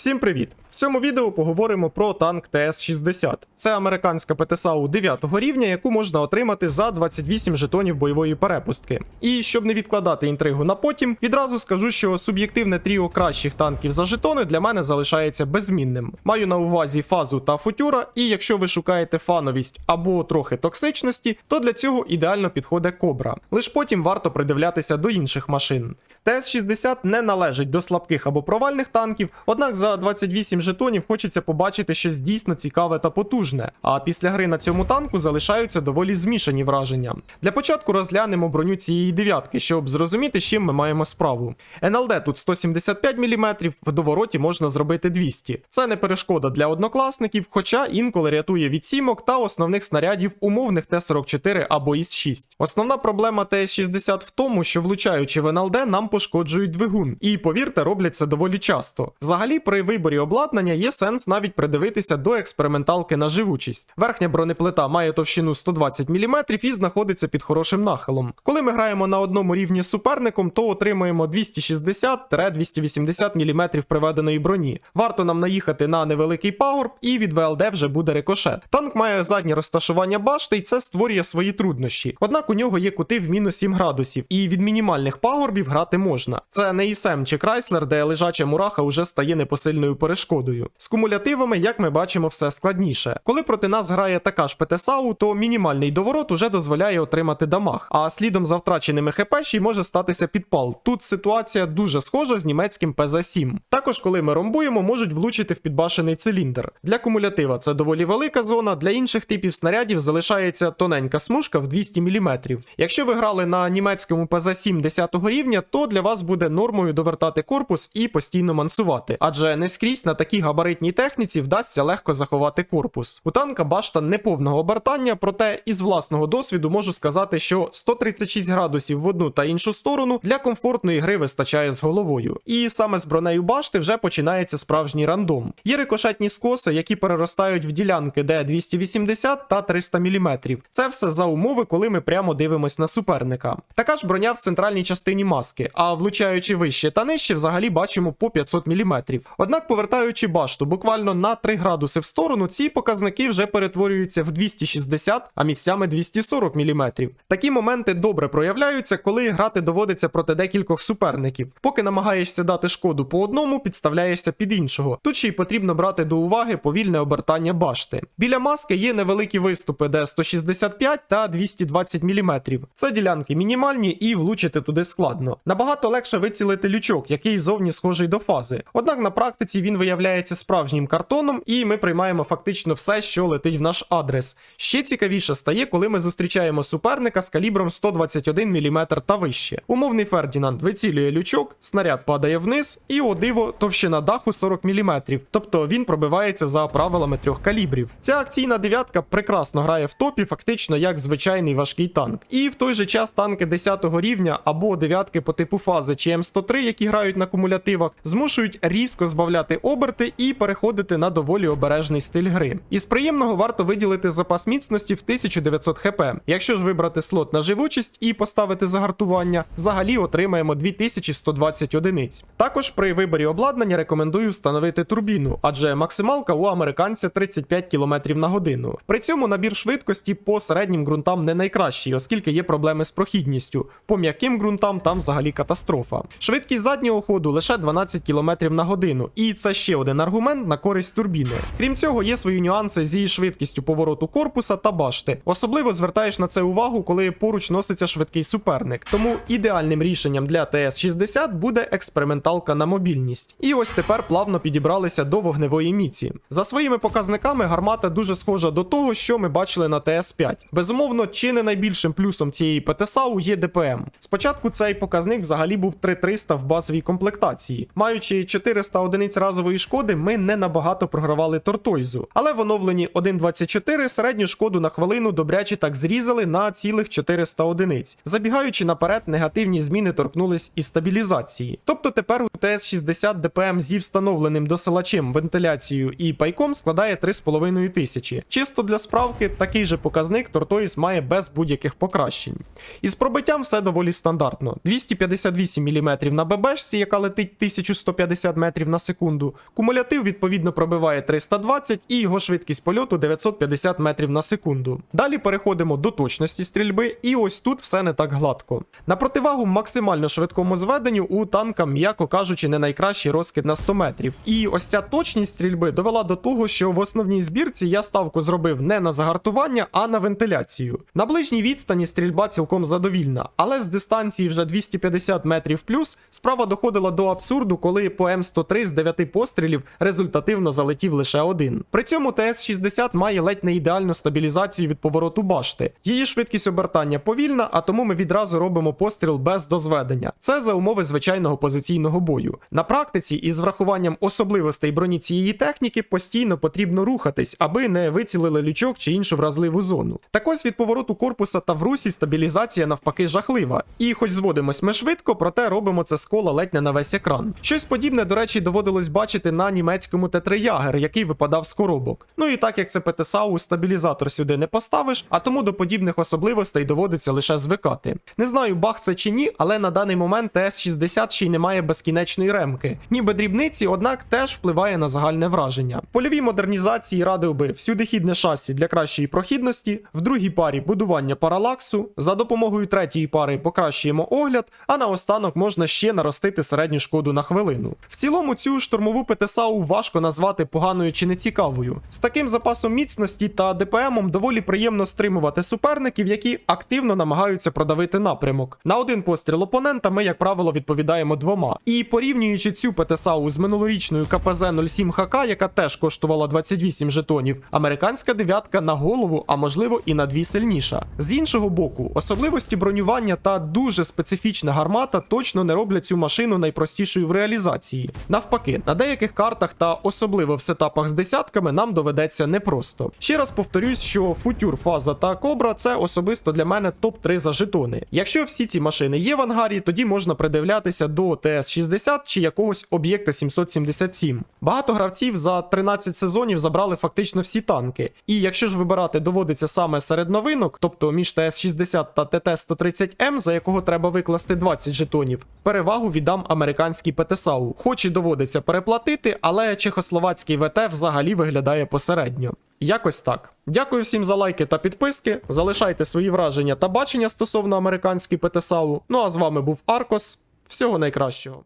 Всім привіт! В цьому відео поговоримо про танк ТС-60. Це американська ПТСАУ 9 рівня, яку можна отримати за 28 жетонів бойової перепустки. І щоб не відкладати інтригу на потім, відразу скажу, що суб'єктивне тріо кращих танків за жетони для мене залишається беззмінним. Маю на увазі фазу та футюра, і якщо ви шукаєте фановість або трохи токсичності, то для цього ідеально підходить кобра. Лиш потім варто придивлятися до інших машин. ТС-60 не належить до слабких або провальних танків, однак за 28 жетонів хочеться побачити щось дійсно цікаве та потужне. А після гри на цьому танку залишаються доволі змішані враження. Для початку розглянемо броню цієї дев'ятки, щоб зрозуміти, з чим ми маємо справу. НЛД тут 175 мм, в довороті можна зробити 200. Це не перешкода для однокласників, хоча інколи рятує від сімок та основних снарядів умовних Т-44 або ІС-6. Основна проблема ТС-60 в тому, що влучаючи в НЛД, нам пошкоджують двигун. І повірте, роблять це доволі часто. Взагалі, при виборі обладнання є сенс навіть придивитися до експерименталки на живучість. Верхня бронеплита має товщину 120 мм і знаходиться під хорошим нахилом. Коли ми граємо на одному рівні з суперником, то отримуємо 260-280 мм приведеної броні. Варто нам наїхати на невеликий пагорб, і від ВЛД вже буде рикошет. Танк має заднє розташування башти, і це створює свої труднощі. Однак у нього є кути в мінус 7 градусів, і від мінімальних пагорбів грати можна. Це не ІСМ чи Крайслер, де лежача мураха уже стає непосильною перешкодою. З кумулятивами, як ми бачимо, все складніше. Коли проти нас грає така ж ПТСАУ, то мінімальний доворот уже дозволяє отримати дамаг, а слідом за втраченими ХП ще й може статися підпал. Тут ситуація дуже схожа з німецьким ПЗ-7. Також, коли ми ромбуємо, можуть влучити в підбашений циліндр. Для кумулятива це доволі велика зона, для інших типів снарядів залишається тоненька смужка в 200 мм. Якщо ви грали на німецькому ПЗ-7 10 рівня, то для вас буде нормою довертати корпус і постійно мансувати, адже не скрізь на такій габаритній техніці вдасться легко заховати корпус. У танка башта неповного обертання, проте із власного досвіду можу сказати, що 136 градусів в одну та іншу сторону для комфортної гри вистачає з головою. І саме з бронею башти вже починається справжній рандом. Є рикошетні скоси, які переростають в ділянки, де 280 та 300 мм. Це все за умови, коли ми прямо дивимось на суперника. Така ж броня в центральній частині маски, а влучаючи вище та нижче, взагалі бачимо по 500 мм. Однак, повертаючи башту буквально на 3 градуси в сторону, ці показники вже перетворюються в 260, а місцями 240 мм. Такі моменти добре проявляються, коли грати доводиться проти декількох суперників. Поки намагаєшся дати шкоду по одному, підставляєшся під іншого. Тут ще й потрібно брати до уваги повільне обертання башти. Біля маски є невеликі виступи, де 165 та 220 мм. Це ділянки мінімальні і влучити туди складно. Набагато легше вицілити лючок, який зовні схожий до фази. Однак на практиці він виявляється справжнім картоном, і ми приймаємо фактично все, що летить в наш адрес. Ще цікавіше стає, коли ми зустрічаємо суперника з калібром 121 мм та вище. Умовний Фердінанд вицілює лючок, снаряд падає вниз, і о диво, товщина даху 40 мм, тобто він пробивається за правилами трьох калібрів. Ця акційна дев'ятка прекрасно грає в топі, фактично як звичайний важкий танк. І в той же час танки 10 рівня або дев'ятки по типу фази чи М103, які грають на кумулятивах, змушують різко збавляти оберти і переходити на доволі обережний стиль гри. Із приємного варто виділити запас міцності в 1900 хп. Якщо ж вибрати слот на живучість і поставити загартування, взагалі отримаємо 2120 одиниць. Також при виборі обладнання рекомендую встановити турбіну, адже максималка у американця 35 км на годину. При цьому набір швидкості по середнім ґрунтам не найкращий, оскільки є проблеми з прохідністю. По м'яким ґрунтам там взагалі катастрофа. Швидкість заднього ходу лише 12 км на годину, і це ще один аргумент на користь турбіни. Крім цього, є свої нюанси з її швидкістю повороту корпуса та башти. Особливо звертаєш на це увагу, коли поруч носиться швидкий суперник. Тому ідеальним рішенням для ТС-60 буде експерименталка на мобільність. І ось тепер плавно підібралися до вогневої міці. За своїми показниками гармата дуже схожа до того, що ми бачили на ТС-5. Безумовно, чи не найбільшим плюсом цієї ПТСАУ є ДПМ. Спочатку цей показник взагалі був 3300 в базовій комплектації. Маючи 400 одиниць разової шкоди, ми не набагато програвали Тортойзу. Але в оновленні 1.24 середню шкоду на хвилину добряче так зрізали на цілих 400 одиниць. Забігаючи наперед, негативні зміни торкнулись і стабілізації. Тобто тепер у ТС-60 ДПМ зі встановленим досилачем, вентиляцією і пайком складає 3,5 тисячі. Чисто для справки, такий же показник Тортоїс має без будь-яких покращень. Із пробиттям все доволі стандартно: 258 мм на ББшці, яка летить 1150 метрів на секунду. Секунду. Кумулятив відповідно пробиває 320 і його швидкість польоту 950 метрів на секунду. Далі переходимо до точності стрільби, і ось тут все не так гладко. На противагу максимально швидкому зведенню у танка, м'яко кажучи, не найкращий розкид на 100 метрів. І ось ця точність стрільби довела до того, що в основній збірці я ставку зробив не на загартування, а на вентиляцію. На ближній відстані стрільба цілком задовільна, але з дистанції вже 250 метрів плюс справа доходила до абсурду, коли по М103 з 9 пострілів результативно залетів лише один. При цьому ТС-60 має ледь не ідеальну стабілізацію від повороту башти. Її швидкість обертання повільна, а тому ми відразу робимо постріл без дозведення. Це за умови звичайного позиційного бою. На практиці, із врахуванням особливостей броні цієї техніки, постійно потрібно рухатись, аби не вицілили лючок чи іншу вразливу зону. Так ось від повороту корпуса та в русі стабілізація навпаки жахлива. І хоч зводимось ми швидко, проте робимо це з кола ледь не на весь екран. Щось подібне, до речі, доводилось бачити на німецькому Т3 Ягер, який випадав з коробок. Ну і так як це ПТСАУ, стабілізатор сюди не поставиш, а тому до подібних особливостей доводиться лише звикати. Не знаю, баг це чи ні, але на даний момент ТС-60 ще й не має безкінечної ремки. Ніби дрібниці, однак теж впливає на загальне враження. Польові модернізації радив би всюдихідне шасі для кращої прохідності, в другій парі будування паралаксу, за допомогою третьої пари покращуємо огляд, а наостанок можна ще наростити середню шкоду на хвилину. В цілому цю штурмову ПТСАУ важко назвати поганою чи нецікавою. З таким запасом міцності та ДПМом доволі приємно стримувати суперників, які активно намагаються продавити напрямок. На один постріл опонента ми, як правило, відповідаємо двома. І порівнюючи цю ПТСАУ з минулорічною КПЗ 07 ХК, яка теж коштувала 28 жетонів, американська дев'ятка на голову, а можливо і на дві сильніша. З іншого боку, особливості бронювання та дуже специфічна гармата точно не роблять цю машину найпростішою в реалізації. Навпаки, на деяких картах та особливо в сетапах з десятками нам доведеться непросто. Ще раз повторюсь, що футюр, фаза та кобра це особисто для мене топ-3 за жетони. Якщо всі ці машини є в ангарі, тоді можна придивлятися до ТС-60 чи якогось об'єкта 777. Багато гравців за 13 сезонів забрали фактично всі танки. І якщо ж вибирати доводиться саме серед новинок, тобто між ТС-60 та ТТ-130М, за якого треба викласти 20 жетонів, перевагу віддам американській ПТСАУ. Хоч і доводиться переплатити, але чехословацький ВТ взагалі виглядає посередньо. Якось так. Дякую всім за лайки та підписки. Залишайте свої враження та бачення стосовно американської ПТСАУ. Ну а з вами був Аркос. Всього найкращого.